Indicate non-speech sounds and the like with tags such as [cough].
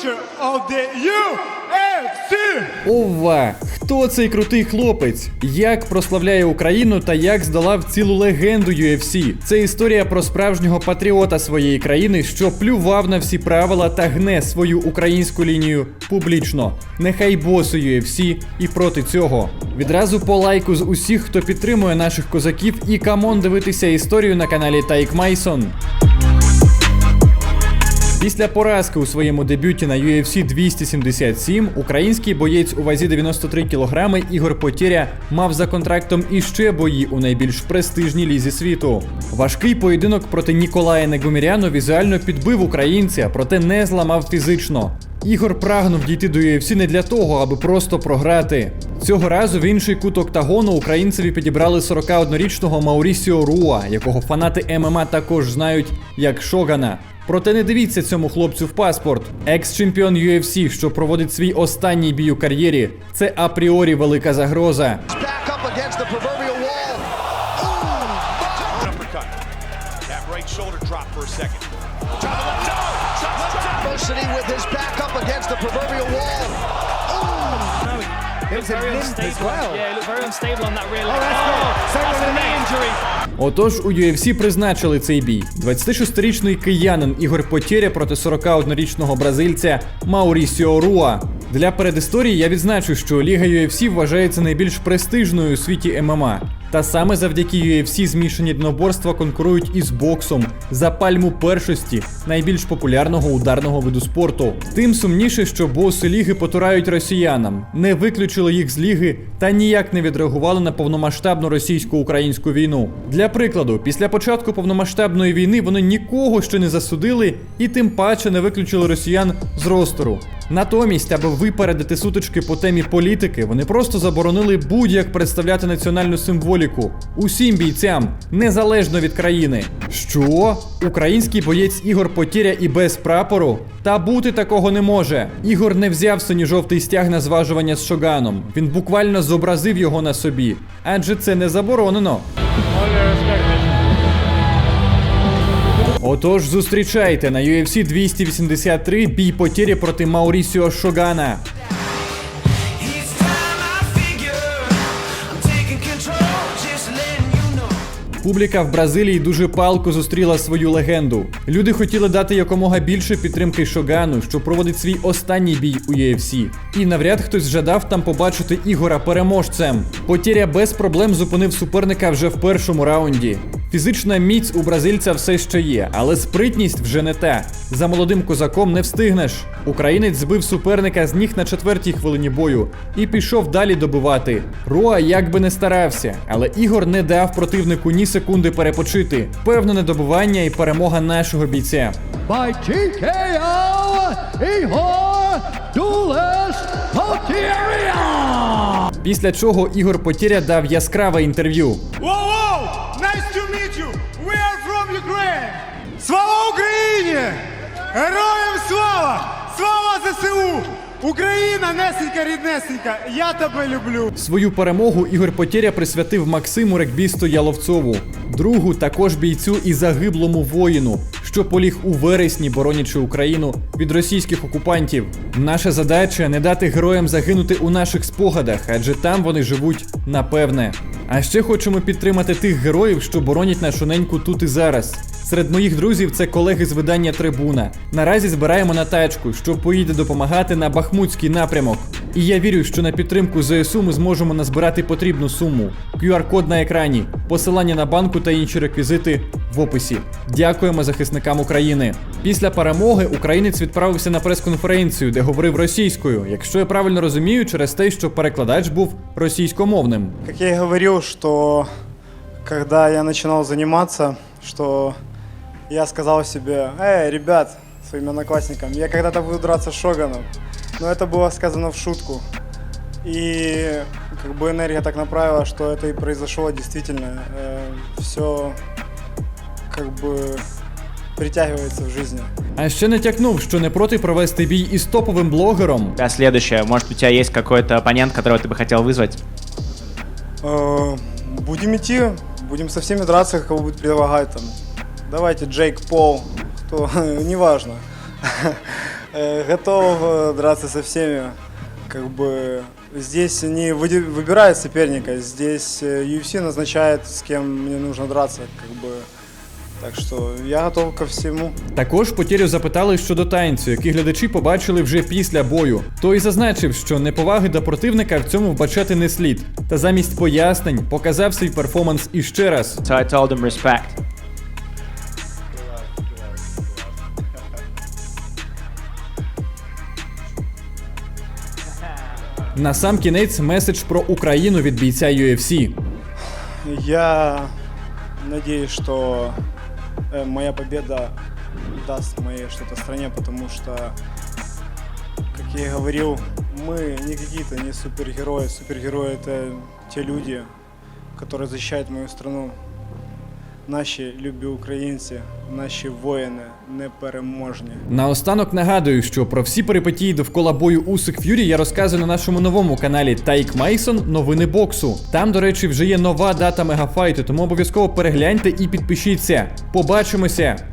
future of the UFC. Ова! Хто цей крутий хлопець? Як прославляє Україну та як здолав цілу легенду UFC? Це історія про справжнього патріота своєї країни, що плював на всі правила та гне свою українську лінію публічно. Нехай босу UFC і проти цього. Відразу по лайку з усіх, хто підтримує наших козаків, і камон дивитися історію на каналі Тайк Майсон. Після поразки у своєму дебюті на UFC 277 український боєць у вазі 93 кг Ігор Потєря мав за контрактом іще бої у найбільш престижній лізі світу. Важкий поєдинок проти Ніколая Негуміряну візуально підбив українця, проте не зламав фізично. Ігор прагнув дійти до UFC не для того, аби просто програти. Цього разу в інший кут октагону українцеві підібрали 41-річного Маурісіо Руа, якого фанати ММА також знають як Шогана. Проте не дивіться цьому хлопцю в паспорт. Екс-чемпіон UFC, що проводить свій останній бій у кар'єрі, це апріорі велика загроза. back Отож, у UFC призначили цей бій. 26-річний киянин Ігор Потєря проти 41-річного бразильця Маурісіо Руа. Для передісторії я відзначу, що Ліга UFC вважається найбільш престижною у світі ММА. Та саме завдяки UFC змішані дноборства конкурують із боксом за пальму першості найбільш популярного ударного виду спорту. Тим сумніше, що боси ліги потурають росіянам, не виключили їх з ліги та ніяк не відреагували на повномасштабну російсько-українську війну. Для прикладу, після початку повномасштабної війни вони нікого ще не засудили і тим паче не виключили росіян з ростору. Натомість, аби випередити сутички по темі політики, вони просто заборонили будь-як представляти національну символіку усім бійцям, незалежно від країни. Що? Український боєць Ігор Потіря і без прапору? Та бути такого не може. Ігор не взяв синьо-жовтий стяг на зважування з Шоганом. Він буквально зобразив його на собі, адже це не заборонено. Отож, зустрічайте на UFC 283 бій потірі проти Маурісіо Шогана. Публіка в Бразилії дуже палко зустріла свою легенду. Люди хотіли дати якомога більше підтримки Шогану, що проводить свій останній бій у UFC. І навряд хтось жадав там побачити Ігора переможцем. Потіря без проблем зупинив суперника вже в першому раунді. Фізична міць у бразильця все ще є, але спритність вже не та. За молодим козаком не встигнеш. Українець збив суперника з ніг на четвертій хвилині бою і пішов далі добивати. Руа як би не старався, але Ігор не дав противнику ні секунди перепочити. Певне добування і перемога нашого бійця. by Ihor Dulis Potiria. Після чого Ігор Потіря дав яскраве інтерв'ю. Слава Україні! Героям слава! Слава ЗСУ! Україна, несенька, ріднесенька, я тебе люблю. Свою перемогу Ігор Потєря присвятив Максиму Рекбісту Яловцову, другу також бійцю і загиблому воїну, що поліг у вересні, боронячи Україну від російських окупантів. Наша задача не дати героям загинути у наших спогадах, адже там вони живуть напевне. А ще хочемо підтримати тих героїв, що боронять нашу неньку тут і зараз. Серед моїх друзів це колеги з видання Трибуна. Наразі збираємо на тачку, що поїде допомагати на Бахмутський напрямок. І я вірю, що на підтримку ЗСУ ми зможемо назбирати потрібну суму. QR-код на екрані, посилання на банку та інші реквізити в описі. Дякуємо захисникам України. Після перемоги українець відправився на прес-конференцію, де говорив російською, якщо я правильно розумію, через те, що перекладач був російськомовним. Как я и говорил, что когда я начинал заниматься, что я сказал себе, эй, ребят, своим одноклассникам, я когда-то буду драться с Шоганом. Но это было сказано в шутку. И как бы энергия так направила, что это и произошло действительно. все как бы притягивается в жизни. А ще натякнув, що не проти провести бій із топовим блогером. А следующее, может у тебя есть какой-то оппонент, которого ты бы хотел вызвать? Э, Будем идти, будем со всеми драться, кого будет предлагать там. Давайте Джейк Пол, кто, [laughs] неважно. Э, Готов э, драться со всеми. Как бы здесь не выди- выбирает соперника, здесь э, UFC назначает, с кем мне нужно драться. Как бы. Так что я готов ко всему. Також Потєрю запитали щодо танцю, який глядачі побачили вже після бою. Той зазначив, що неповаги до противника в цьому вбачати не слід. Та замість пояснень показав свій перформанс іще раз. So I told him respect. На сам кінець меседж про Україну від бійця UFC. Я надеюсь, что э, моя победа даст моей что-то стране, потому что, как я и говорил, мы не какие-то не супергерои. Супергерои это те люди, которые защищают мою страну. Наші любі українці, наші воїни непереможні. Наостанок нагадую, що про всі перипетії довкола бою Усик Ф'юрі я розказую на нашому новому каналі Тайк Мейсон Новини боксу. Там, до речі, вже є нова дата мегафайту, тому обов'язково перегляньте і підпишіться. Побачимося!